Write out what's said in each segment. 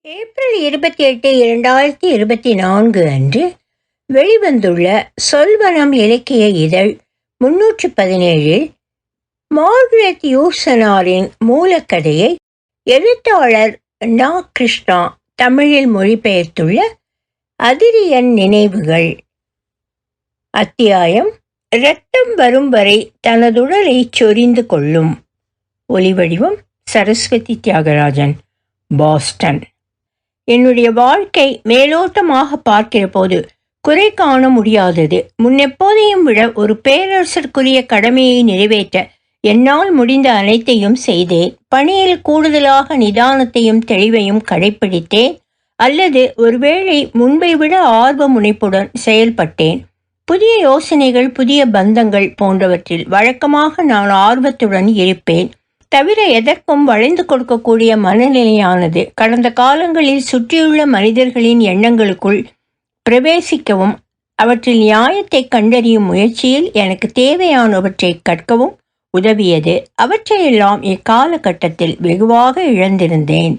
April இருபத்தி எட்டு இரண்டாயிரத்தி இருபத்தி நான்கு அன்று வெளிவந்துள்ள சொல்வனம் இலக்கிய இதழ் முன்னூற்று பதினேழில் மார்கரெட் யூசனாரின் மூலக்கதையை எழுத்தாளர் நா. கிருஷ்ணா தமிழில் மொழிபெயர்த்துள்ள அதிரியன் நினைவுகள். அத்தியாயம் இரத்தம் வரும் வரை தனதுடலை சொரிந்து கொள்ளும் ஒலிவடிவம் சரஸ்வதி தியாகராஜன் பாஸ்டன். என்னுடைய வாழ்க்கை மேலோட்டமாக பார்க்கிற போது குறை காண முடியாதது. முன்னெப்போதையும் விட ஒரு பேரரசருக்குரிய கடமையை நிறைவேற்ற என்னால் முடிந்த அனைத்தையும் செய்தேன். பணியில் கூடுதலாக நிதானத்தையும் தெளிவையும் கடைப்பிடித்தேன். அல்லது ஒருவேளை முன்பை விட ஆர்வ முனைப்புடன் செயல்பட்டேன். புதிய யோசனைகள் புதிய பந்தங்கள் போன்றவற்றில் வழக்கமாக நான் ஆர்வத்துடன் இருப்பேன். தவிர எதற்கும் வளைந்து கொடுக்கக்கூடிய மனநிலையானது கடந்த காலங்களில் சுற்றியுள்ள மனிதர்களின் எண்ணங்களுக்குள் பிரவேசிக்கவும் அவற்றில் நியாயத்தை கண்டறியும் முயற்சியில் எனக்கு தேவையானவற்றை கற்கவும் உதவியது. அவற்றையெல்லாம் இக்காலகட்டத்தில் வெகுவாக இழந்திருந்தேன்.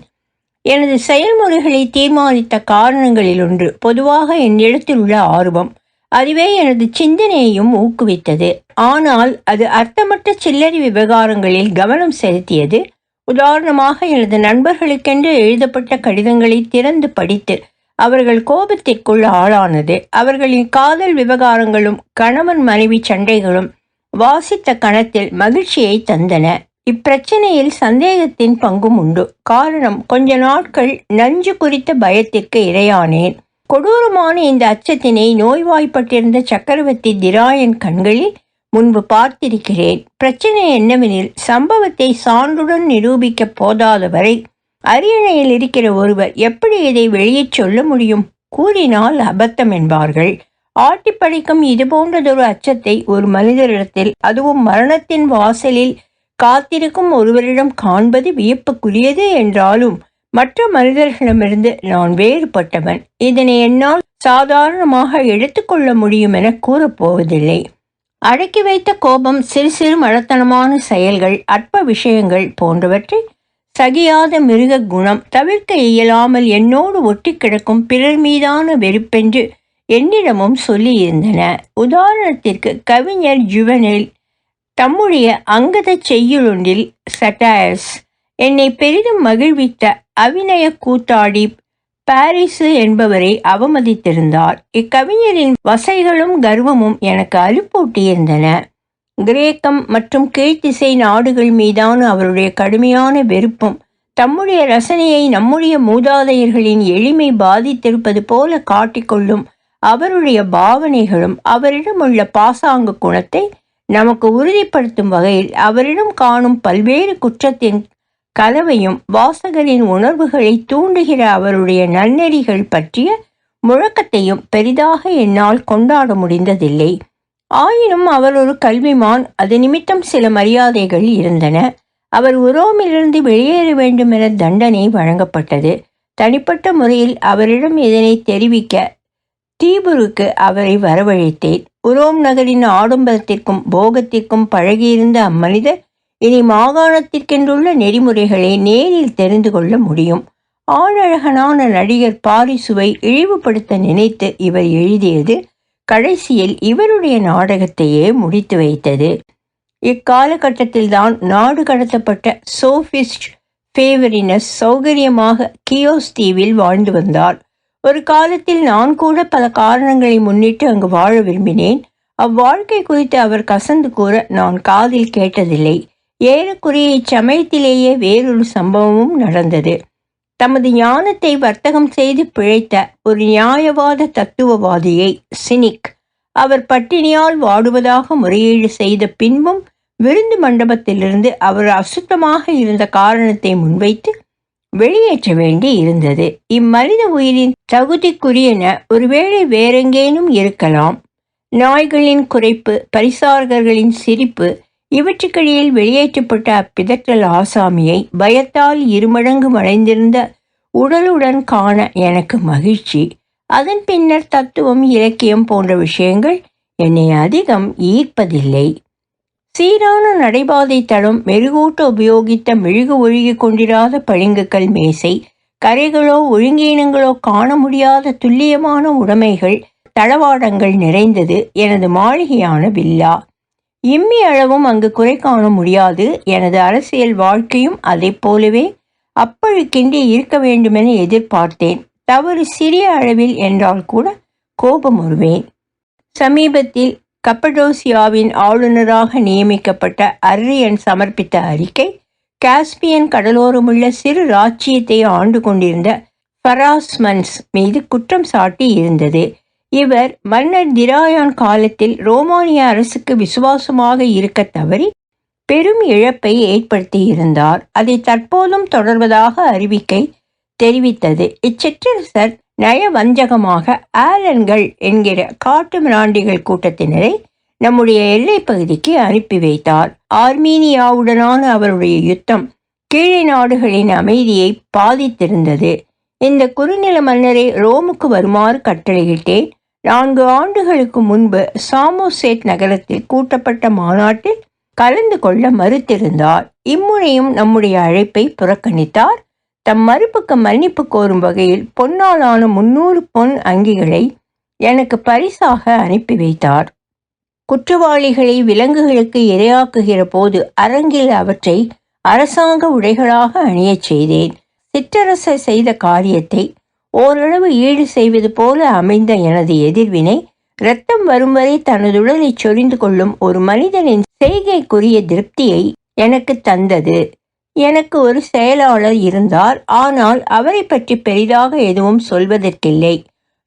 எனது செயல்முறைகளை தீர்மானித்த காரணங்களில் ஒன்று பொதுவாக என்னிடத்தில் உள்ள ஆர்வம். அதுவே எனது சிந்தனையையும் ஊக்குவித்தது. ஆனால் அது அர்த்தமற்ற சில்லறை விவகாரங்களில் கவனம் செலுத்தியது. உதாரணமாக எனது நண்பர்களுக்கென்று எழுதப்பட்ட கடிதங்களை திறந்து படித்து அவர்கள் கோபத்திற்குள் ஆளானது. அவர்களின் காதல் விவகாரங்களும் கணவன் மனைவி சண்டைகளும் வாசித்த கணத்தில் மகிழ்ச்சியை தந்தன. இப்பிரச்சனையில் சந்தேகத்தின் பங்கும் உண்டு. காரணம் கொஞ்ச நாட்கள் நஞ்சு குறித்த பயத்திற்கு இரையானேன். கொடூரமான இந்த அச்சத்தினை நோய்வாய்ப்பட்டிருந்த சக்கரவர்த்தி திராயன் கண்களில் முன்பு பார்த்திருக்கிறேன். பிரச்சனை என்னவெனில் சம்பவத்தை சான்றுடன் நிரூபிக்க போதாத வரை அரியணையில் இருக்கிற ஒருவர் எப்படி இதை வெளியே சொல்ல முடியும்? கூறினால் அபத்தம் என்பார்கள். ஆட்டி படைக்கும் இது போன்றதொரு அச்சத்தை ஒரு மனிதரிடத்தில் அதுவும் மரணத்தின் வாசலில் காத்திருக்கும் ஒருவரிடம் காண்பது வியப்புக்குரியது என்றாலும் மற்ற மனிதர்களிடமிருந்து நான் வேறுபட்டவன். இதனை என்னால் சாதாரணமாக எடுத்துக்கொள்ள முடியும் என கூறப்போவதில்லை. அடக்கி வைத்த கோபம் சிறு சிறு மழத்தனமான செயல்கள் அற்ப விஷயங்கள் போன்றவற்றை சகியாத மிருக குணம் தவிர்க்க இயலாமல் என்னோடு ஒட்டி கிடக்கும் பிறர் மீதான வெறுப்பென்று என்னிடமும் சொல்லியிருந்தன. உதாரணத்திற்கு கவிஞர் ஜுவனில் தம்முடைய அங்கத செய்யுளொன்றில் சட்டாயர்ஸ் என்னை பெரிதும் மகிழ்வித்த அவிநய கூத்தாடி பாரிசு என்பவரை அவமதித்திருந்தார். இக்கவிஞரின் வசைகளும் கர்வமும் எனக்கு அலுப்பூட்டியிருந்தன கிரேக்கம் மற்றும் கீழ்த்திசை நாடுகள் மீதான அவருடைய கடுமையான வெறுப்பும் தம்முடைய ரசனையை நம்முடைய மூதாதையர்களின் எளிமை பாதித்திருப்பது போல காட்டிக்கொள்ளும் அவருடைய பாவனைகளும் அவரிடம் உள்ள பாசாங்கு குணத்தை நமக்கு உறுதிப்படுத்தும் வகையில் அவரிடம் காணும் பல்வேறு குற்றத்தின் கலவையும் வாசகரின் உணர்வுகளை தூண்டுகிற அவருடைய நன்னெறிகள் பற்றிய முழக்கத்தையும் பெரிதாக என்னால் கொண்டாட முடிந்ததில்லை. ஆயினும் அவர் ஒரு கல்விமான். அது நிமித்தம் சில மரியாதைகள் இருந்தன. அவர் உரோமிலிருந்து வெளியேற வேண்டும் என தண்டனை வழங்கப்பட்டது. தனிப்பட்ட முறையில் அவரிடம் இதனை தெரிவிக்க தீபுருக்கு அவரை வரவழைத்தேன். உரோம் நகரின் ஆடம்பரத்திற்கும் போகத்திற்கும் பழகியிருந்த அம்மனிதர் இனி மாகாணத்திற்கென்றுள்ள நெறிமுறைகளை நேரில் தெரிந்து கொள்ள முடியும். ஆழழகனான நடிகர் பாரிசுவை இழிவுபடுத்த நினைத்து இவர் எழுதியது கடைசியில் இவருடைய நாடகத்தையே முடித்து வைத்தது. இக்காலகட்டத்தில்தான் நாடு கடத்தப்பட்ட சோஃபிஸ்ட் ஃபேவரினஸ் சௌகரியமாக கியோஸ் தீவில் வாழ்ந்து வந்தார். ஒரு காலத்தில் நான் கூட பல காரணங்களை முன்னிட்டு அங்கு வாழ விரும்பினேன். அவ்வாழ்க்கை குறித்து அவர் கசந்து கூற நான் காதில் கேட்டதில்லை. ஏறக்குறைய இச்சமயத்திலேயே வேறொரு சம்பவமும் நடந்தது. தமது ஞானத்தை வர்த்தகம் செய்து பிழைத்த ஒரு நியாயவாத தத்துவவாதியை சினிக் அவர் பட்டினியால் வாடுவதாக முறையீடு செய்த பின்பும் விருந்து மண்டபத்திலிருந்து அவர் அசுத்தமாக இருந்த காரணத்தை முன்வைத்து வெளியேற்ற வேண்டி இருந்தது. இம்மனித உயிரின் தகுதிக்குரியன ஒருவேளை வேறெங்கேனும் இருக்கலாம். நாய்களின் குறைப்பு பரிசாரகர்களின் சிரிப்பு இவற்றுக்கிடையில் வெளியேற்றப்பட்ட அப்பிதற்றல் ஆசாமியை பயத்தால் இருமடங்கு மறைந்திருந்த உடலுடன் காண எனக்கு மகிழ்ச்சி. அதன் பின்னர் தத்துவம் இலக்கியம் போன்ற விஷயங்கள் என்னை அதிகம் ஈர்ப்பதில்லை. சீரான நடைபாதை தடம் மெருகூட்ட உபயோகித்த மெழுகு ஒழுகி கொண்டிராத பளிங்குக்கல் மேசை கரைகளோ ஒழுங்கீனங்களோ காண முடியாத துல்லியமான உடைமைகள் தளவாடங்கள் நிறைந்தது எனது மாளிகையான வில்லா. இம்மி அளவும் அங்கு குறை காண முடியாது. எனது அரசியல் வாழ்க்கையும் அதை போலவே அப்பழுக்கின்றி இருக்க வேண்டுமென எதிர்பார்த்தேன். தவறு சிறிய அளவில் என்றால் கூட கோபம் வருவேன். சமீபத்தில் கப்படோசியாவின் ஆளுநராக நியமிக்கப்பட்ட அர்ரியன் சமர்ப்பித்த அறிக்கை காஸ்பியன் கடலோரமுள்ள சிறு ராச்சியத்தை ஆண்டு கொண்டிருந்த ஃபராஸ்மன்ஸ் மீது குற்றம் சாட்டி இருந்தது இவர் மன்னர் திராயான் காலத்தில் ரோமானிய அரசுக்கு விசுவாசமாக இருக்க தவறி பெரும் இழப்பை ஏற்படுத்தியிருந்தார். அதை தற்போதும் தொடர்வதாக அறிவிக்கை தெரிவித்தது. இச்சிற்றரசர் நயவஞ்சகமாக ஆலன்கள் என்கிற காட்டு மிராண்டிகள் கூட்டத்தினரை நம்முடைய எல்லை பகுதிக்கு அனுப்பி வைத்தார். ஆர்மீனியாவுடனான அவருடைய யுத்தம் கீழே நாடுகளின் அமைதியை பாதித்திருந்தது. இந்த குறுநில மன்னரை ரோமுக்கு வருமாறு கட்டளையிட்டேன். நான்கு ஆண்டுகளுக்கு முன்பு சாமோசேட் நகரத்தில் கூட்டப்பட்ட மாநாட்டில் கலந்து கொள்ள மறுத்திருந்தார். இம்முறையும் நம்முடைய அழைப்பை புறக்கணித்தார். தம் மறுப்புக்கு மன்னிப்பு கோரும் வகையில் பொன்னாலான முன்னூறு பொன் அங்கிகளை எனக்கு பரிசாக அனுப்பி வைத்தார். குற்றவாளிகளை விலங்குகளுக்கு இரையாக்குகிற போது அரங்கில் அவற்றை அரசாங்க உடைகளாக அணியச் செய்தேன். சிற்றரசர் செய்த காரியத்தை ஓரளவு ஈடு செய்வது போல அமைந்த எனது எதிர்வினை இரத்தம் வரும் வரை தனது உடலை சொரிந்து கொள்ளும் ஒரு மனிதனின் செய்கைக்குரிய திருப்தியை எனக்கு தந்தது. எனக்கு ஒரு செயலாளர் இருந்தார். ஆனால் அவரை பற்றி பெரிதாக எதுவும் சொல்வதற்கில்லை.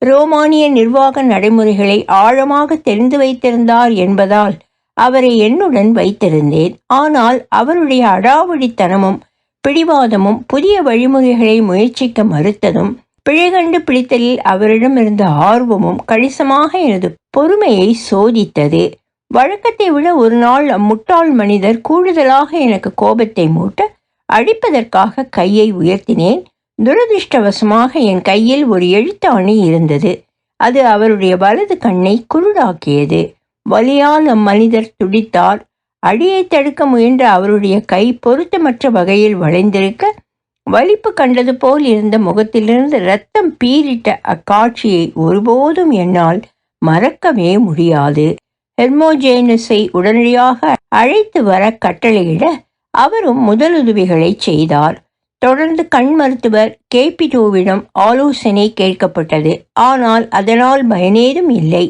ரோமானிய நிர்வாக நடைமுறைகளை ஆழமாக தெரிந்து வைத்திருந்தார் என்பதால் அவரை என்னுடன் வைத்திருந்தேன். ஆனால் அவருடைய அடாவடித்தனமும் பிடிவாதமும் புதிய வழிமுறைகளை முயற்சிக்க மறுத்ததும் பிழைகண்டு பிடித்தலில் அவரிடம் இருந்த ஆர்வமும் கணிசமாக எனது பொறுமையை சோதித்தது. வழக்கத்தை விட ஒரு நாள் அம்முட்டாள் மனிதர் கூடுதலாக எனக்கு கோபத்தை மூட்ட அடிப்பதற்காக கையை உயர்த்தினேன். துரதிருஷ்டவசமாக என் கையில் ஒரு எழுத்தாணி இருந்தது. அது அவருடைய வலது கண்ணை குருடாக்கியது. வலியால் அம்மனிதர் துடித்தார். அடியை தடுக்க முயன்ற அவருடைய கை பொருத்தமற்ற வகையில் வளைந்திருக்க வலிப்பு கண்டது போல் இருந்த முகத்திலிருந்து ரத்தம் பீறிட்ட அக்காட்சியை ஒருபோதும் என்னால் மறக்கவே முடியாது. ஹெர்மோஜேனஸை உடனடியாக அழைத்து வர கட்டளையிட அவரும் முதலுதவிகளை செய்தார். தொடர்ந்து கண் மருத்துவர் கேபிடோவிடம் ஆலோசனை கேட்கப்பட்டது. ஆனால் அதனால் பயனேதும் இல்லை.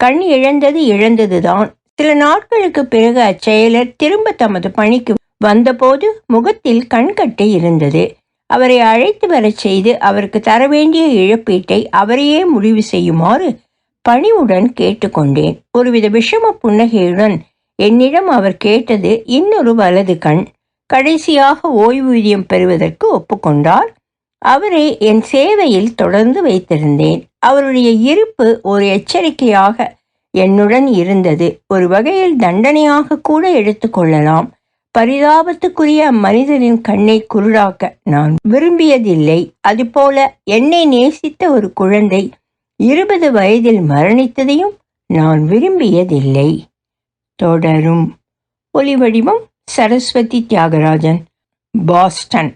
கண் இழந்தது இழந்ததுதான். சில நாட்களுக்கு பிறகு அச்செயலர் திரும்ப தமது பணிக்கு வந்தபோது முகத்தில் கண்கட்டு இருந்தது. அவரை அழைத்து வரச் செய்து அவருக்கு தர வேண்டிய இழப்பீட்டை அவரையே முடிவு செய்யுமாறு பணிவுடன் கேட்டுக்கொண்டேன். ஒருவித விஷம புன்னகையுடன் என்னிடம் அவர் கேட்டது இன்னொரு வலது கண். கடைசியாக ஓய்வூதியம் பெறுவதற்கு ஒப்புக்கொண்டார். அவரை என் சேவையில் தொடர்ந்து வைத்திருந்தேன். அவருடைய இருப்பு ஒரு எச்சரிக்கையாக என்னுடன் இருந்தது. ஒரு வகையில் தண்டனையாக கூட எடுத்துக்கொள்ளலாம் பரிதாபத்துக்குரிய அம்மனிதனின் கண்ணை குருடாக்க நான் விரும்பியதில்லை. அதுபோல என்னை நேசித்த ஒரு குழந்தை இருபது வயதில் மரணித்ததையும் நான் விரும்பியதில்லை. தொடரும். ஒலிவடிவம் சரஸ்வதி தியாகராஜன் பாஸ்டன்.